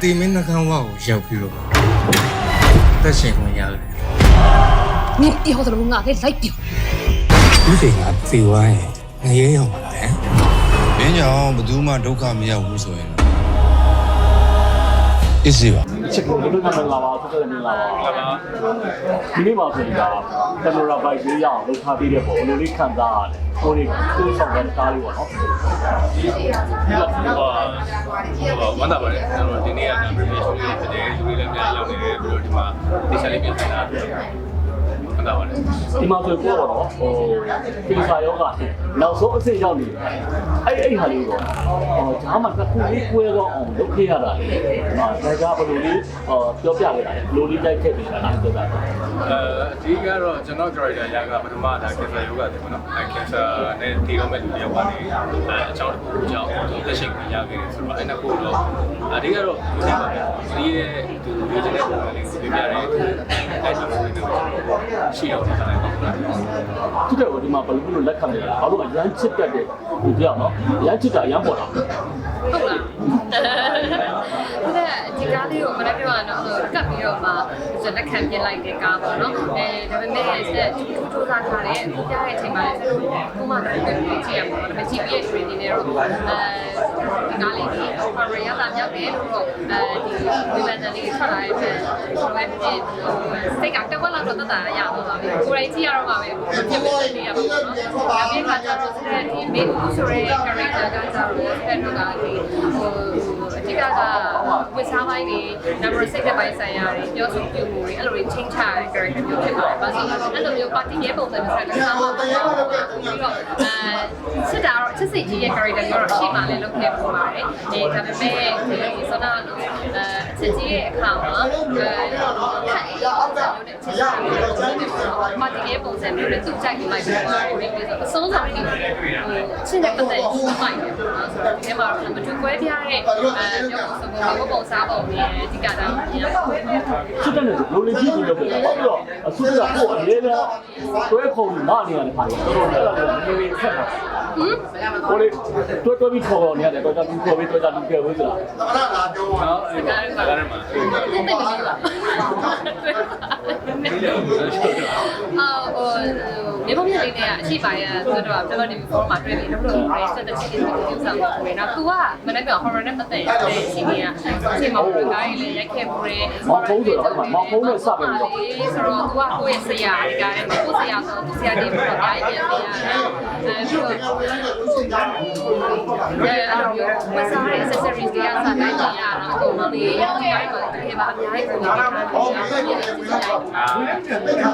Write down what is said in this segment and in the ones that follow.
တေမင်းနှကန်းဝါကိုရောက်ပြီးတော့တက်ရှင်ခွင့်ရတယ်你ပြောတယ်လို့ငါလည်းလိုက်ပြောဥစိန်ကသေဝိုင်းငရဲရောက်ပါလားမင်းကြောင့်ဘယ်သူမှဒုက္ခမရောက်ဘူးဆိုရင်အစ်စီပါချစ်ကိုလူလူနာမင်္ဂလာပါဆက်ဆက်မင်္ဂလာပါဒီနေ့မှာဆိုရင်ဒါကင်မရာဘိုက်လေးရအောင်လုပ်ထားပေးတဲ့ပုံဘယ်လိုလေးခံစားရလဲကိုယ်ကိုယ်ဆောင်တဲ့ကားလေးပေါ့နော်ဒီတော့ဟိုဟိုဝ မ်းသာပါတယ်ကျွန်တော်ဒီနေ့က preparation လေးဖြစ်တယ်လူတွေလည်းများရောက်နေတယ်ပြီးတော့ဒီမှာဒီချက်လေးပြင်ထားတာ ဝမ်းသာပါတယ်ဒီမှာဆိုကိုယ်ကတော့ဟိုဖေစာယောဂနောက်ဆုံးအဆင့်ရောက်နေတယ်အဲ့အဲ့ဟာလေးပေါ့ဟိုဂျာမတစ်ခုလေးကွဲတော့အောင်လုပ်ခဲ့ရတာလေဟာဒါကဘယ်လိုလေးဟောပြောပြခဲ့တာလဲဘယ်လိုလေးတိုက်ခဲ့ပေးတာလားပြောပြတာအဲဒီကတော့ကျွန်တော် character ရာကပထမဒါ cancer yoga တယ်ပေါ့နော်အဲ cancer နဲ့တည်တော့မဲ့လူတယောက်ပါနေအဲအကြောင်းတစ်ခုကြောင့်လက်ရှိပြင်ရခဲ့တယ်ဆိုတော့အဲ့နှစ်ခုတော့အဒီကတော့ဒီပါပဲဒီရဲ့သူလူချင်းတဲ့ပုံစံလေးကိုပြပြတယ် အဲ့ဒီပုံစံမျိုးရှိတော့တယ်ပေါ့နော်သူတဲ့ဒီမှာဘယ်လိုလက်ခံနေလဲဘာလို့အရန်ချစ်တတ်တဲ့ဒီပြောင်းနော်အရန်ချစ်တာအရန်ပေါ်တာဟုတ်လား မှဇလက်ခံပြလိုက်တဲ့ကားပေါ့နော်အဲဒါပေမဲ့ဆက်ထူးထူးစားထားတဲ့အခုပြတဲ့အချိန်မှာလည်းဆက်လို့ကိုမှတော့ပြန်ကြည့်ရမှာပေါ့ဒါပေမဲ့ GPS training နဲ့တော့အဲဒီကားလေးကို power ရတာမြောက်တယ်လို့တော့အဲဒီဝိမန်တန်လေးထွက်လာတဲ့အတွက်ဆိုတော့ဒီစိတ်ကတက်ဝက်လောက်တော့တတ်တာရအောင်ပါပဲကိုယ်တိုင်ကြည့်ရတော့မှာပဲဖြစ်ဖြစ်နေရပါတော့နော်ဒါပေမဲ့ကကြတော့ဒီမေကူဆိုရဲ character ကကြတော့တဲ့တော့ကဒီဟို အဓိကကဝစ်စားပိုင်းတွေ number 6တဲ့ပိုင်းဆိုင်ရာတွေပြောဆိုပြုမှုတွေအဲ့လိုတွေချင်းချတဲ့ character မျိုးဖြစ်ပါတယ်။ဘာလို့လဲဆိုတော့အဲ့လိုမျိုး party ရဲ့ပုံစံမျိုးဆက်တာဆောင်းပါတော့ပြီးတော့အဲစစ်တာတော့ချစ်စိတ်ကြီးရဲ့ character မျိုးတော့ရှေ့မှာလည်းလုပ်နေပုံပါတယ်။အဲဒါပေမဲ့ဒီစနာလို့အဲအချစ်ကြီးရဲ့အခါမှာအဲခက်အေးပုံစံမျိုးနဲ့ချစ်တာမျိုးလုပ်နေပုံတော့ party ရဲ့ပုံစံမျိုးနဲ့သူ့ကြိုက်ပြီးလိုက်ပြီးတော့ဒီလိုဆိုအဆုံးဆောင်ပြီးဟိုချစ်တဲ့ပတ်သက်ပြီးမိုက်တယ်ပေါ့နော်ဆိုတော့ဒီထဲမှာတော့မတူကွဲပြားတဲ့အဲမျိုးပုံစံမျိုးပုံစားပုံတွေအဓိကတော့မြင်ရပါတယ်ချစ်တဲ့လူလိုလေးကြည့်ပြီးလုပ်တယ်ပေါ့ပြီးတော့အဆုကကိုယ်အလေးနဲ့တွဲခုံမာနေရတယ်ခါတယ်တော်တော်အဲ့ဒါလည်းနေနေဆက်တာဟမ်ကိုလေးတွဲတွဲပြီးခေါ်နေရတယ်တော့တာပြီးခေါ်ပြီးတော့တာပြီးပြောလို့ဆိုတာနော်အဲ့ဒါကလည်းမှာတိတ်တိတ်မလို့လားအော်ဟိုမြေပုံမြ လေးနဲ့အရှိပါရဆိုတော့ကျွန်တော်ဒီ before မှာတွေ့ပြီးတော့ဘယ်လိုဆက်တဲ့ချစ်တဲ့ဒီဆောင်ကိုဝင်တော့ तू ကမနေ့က horror နဲ့ပတ်သက်တဲ့ရှိနေရအချိန်မှာ horror ကားကြီးလည်းရိုက်ခဲ့ပူတယ်ဆိုတော့ तू ကကိုယ့်ရဲ့ဆရာဒီကားနဲ့ကိုယ့်ဆရာဆိုသူဆရာတွေပြီးတော့ကားကြီးပြန်ပြန်ရတ ယ်အဲပြီးတော့အဲအဲ့လိုမျိုးဝတ်စားတဲ့ accessories တွေကစားတိုင်းနေရတော့အကုန်လုံးလေးဒီကားမှာတကယ်ပါအများကြီးကိုလာတာတယ်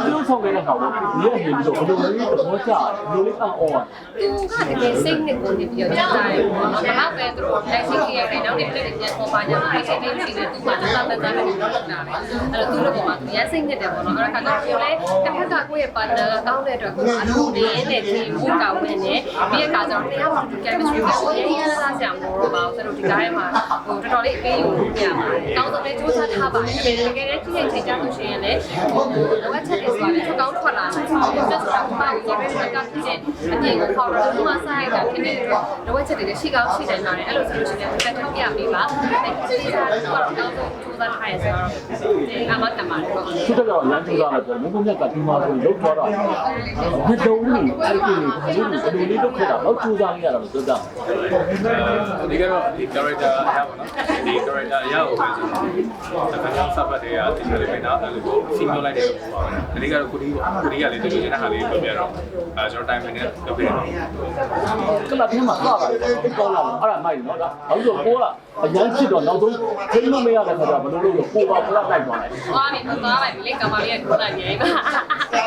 သူ့ဆောင်နေတဲ့ကောင်ကဒီရဲ့နေပြီးတော့ဘယ်လိုလဲသဘောကျဘယ်လိုလဲအော်အော်သူကတကယ်စိတ်နဲ့ကိုနေပြီးတော့ကြာကြာတယ်ပေါ့နော်။ဘာပဲသူတို့လက်ရှိကြီးရတယ်နောက်နေ့ပြည့်နေပြန်ပေါ်ပါညာအဲ့ဒီနေ့ရှိတယ်သူကတတ်တတ်တတ်နဲ့လုပ်တာပဲ။အဲ့တော့သူတို့ကမှသူရစိတ်နဲ့တယ်ပေါ့နော်။အဲ့ဒါကတော့ကိုလည်းတစ်ခါကကိုယ့်ရဲ့ partner ကကောင်းတဲ့အတွက်ကိုအထူးနဲ့နဲ့ဒီဘူကဝင်နေပြီးတဲ့အခါကျတော့တရားမှဒီ chemistry ကိုရေးရလာကြမှာတော့ပါဆိုတော့ဒီကားထဲမှာဟိုတော်တော်လေးအပေးယူပြရပါတယ်။ကောင်းဆုံးလေးစူးစမ်းထားပါတယ်။တကယ်တည်းကြည့်ရင်ချိန်ကြလို့ရှိရင်လည်းဟိုလိုအပ်ချက်တွေဆိုတာလည်းကောင်းထွက်လာတယ်။ဟုတ်ကဲ့ဆိုတော့ဘာကိုရေးရတာကဖြစ်တဲ့အပြင်ကိုခေါ်တော့ဒီမှာစားရတာဖြစ်တဲ့အတွက်လိုအပ်ချက်တွေလည်းရှိကောင်းရှိနိုင်ပါတယ်။အဲ့လိုဆိုလို့ရှိရင်တက်ထောက်ပြပေးပါ။အဲဒီစားကတော့ကောင်းဆုံးစူးစမ်းထားရဆိုတော့ဒီအမတ်တမန်တော့သူကတော့လမ်းကြည့်ရတာဆိုတော့ဘုံမြတ်ကဒီမှာဆိုလုတ်သွားတာဒီတုံးကြီးအဲ့ဒီကိုဘယ်လိုလေးလုပ်ခဲ့တာတော့ကြိုးစားနေရတာလို့ပြောတာဒီကတော့ဒီ character အရာပေါ့နော်ဒီ character အရာကိုပဲဆိုတော့တခါတော့စပတ်တွေကဒီလိုလေးပဲနော်အဲ့လိုစီမျိုးလိုက်တဲ့ပုံပါပဲဒီကတော့ကိုဒီကိုဒီကလည်းတူတူချင်းတဲ့ဟာလေးပြောပြတော့အဲကျွန်တော် time နဲ့လုပ်ပြတော့ကလပ်ထဲမှာခါတာတိတ်ကောင်းလာတယ်အဲ့ဒါမိုက်နော်ဒါဘာလို့ဆိုကိုကအရန်ချစ်တော့နောက်ဆုံးခိမမရတဲ့ခါကျဘယ်လိုလုပ်လို့ကိုပါဖလာလိုက်သွားတယ်သွားနေသွားလိုက်ပြီလေကမလေးကခုနကနေပါ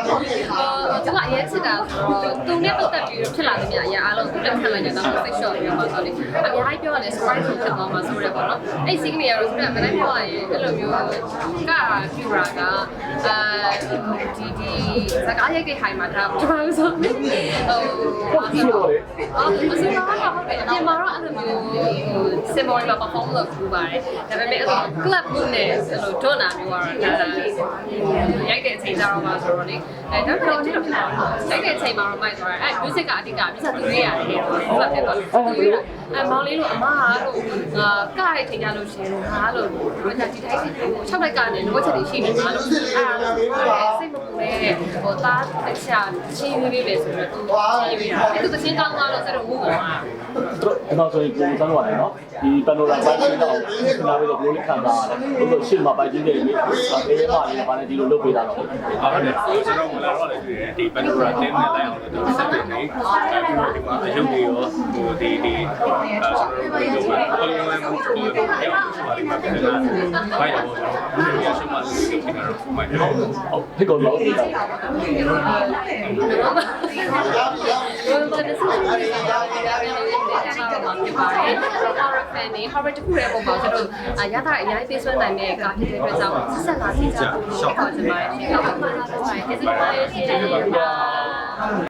ဟိုသူကအရင်ချစ်တာဆိုတော့သူနဲ့ပတ်သက်ပြီးဖြစ်လာတဲ့နေရာအရာအားလုံးသူလက်ခံလိုက်ကြတော့ fake shot ပြောမှာဆိုလေအများကြီးပြောရတယ် surprise ဖြစ်သွားမှာဆိုရပေါ့နော်အဲ့ scene တွေကတော့သူကမနေ့ပြောရရင်အဲ့လိုမျိုးကပြူရာကအဲဒီဒီစကားရိုက်တဲ့ဟိုင်မှာဒါတာပထမဆုံးဟိုဟုတ်ပြီတော့လေအော်အစတော့ဟုတ်တယ်အပြင်မှာတော့အဲ့လိုမျိုးဟို symbol မှာ perform လုပ်ပူပါတယ်ဒါပေမဲ့အဲ့လို club မှုနဲ့အဲ့လို donor မျိုးကတော့ဒါရိုက်တဲ့အချိန်ကျတော့မှဆိုတော့လေအဲဒါတော့ကြည့်တော့ဖြစ်တာရိုက်တဲ့အချိန်မှာတော့မိုက်သွားတယ်အဲ music ကအဓိကပြဿနာသူရေးရတယ်တော့ club ဖြစ်သွားသူရေးတာအဲမောင်လေးတို့အမကတော့အာကရိုက်ချိန်ကြလို့ရှင်လို့ငါလို့ဘယ်တာဒီတိုင်းကို၆လိုက်ကနေလောချက်တွေရှိနေမှာလို့အဲစိတ်မပူနဲ့ဟိုသားတစ်ချာချင်းပြီးပြီဆိုတော့သူချင်းပြီးတာအဲ့သူချင်းကောင်းသွားလို့စတော့ငူပါ ကျွန်တော်ဆိုရင်ကိုယ်စမ်းသွားတယ်နော်ဒီပန်နိုလာပိုင်းချင်းတော့ခဏလေးတော့ဘလို့ခံစားရတယ်ဘုလို့ရှေ့မှာပိုက်ချင်းတွေလေးအေးမလေးပါနေဒီလိုလုပ်ပေးတာတော့ဟုတ်တယ်ကျွန်တော်မလာတော့လည်းတွေ့တယ်ဒီပန်ဒိုရာတင်းနဲ့လိုက်အောင်လို့တော့ဆက်တယ်နေအဲဒီမှာဒီမှာအယုတ်တွေရောဟိုဒီဒီအဲကျွန်တော်တို့ဘယ်လိုလဲဘယ်လိုလဲမှုတွေရောပါလိမ့်မယ်ပြန်လာဖိုင်တော့ကျွန်တော်ဒီရရှိမှလည်းဒီကတော့မိုက်တယ်ဟုတ်ဖိတ်ကောတော့ပေးတာဘယ်လိုလဲဆိုတော့ ဒီကနေ့လည်းပြန်လို့ရတယ်မှာဖြစ်ပါတယ်။ horror fan တွေ horror တခုရဲ့ပုံမှာကျွန်တော်ရတာအများကြီးပေးဆွဲနိုင်တဲ့ကားဖြစ်တဲ့အတွက်ကြောင့်ဆက်လာစီကြဖို့ပြောချင်ပါတယ်။ဒီကတော့မှလာတော့ပါတယ်။ဒီစီးပွားရေးရှိတယ်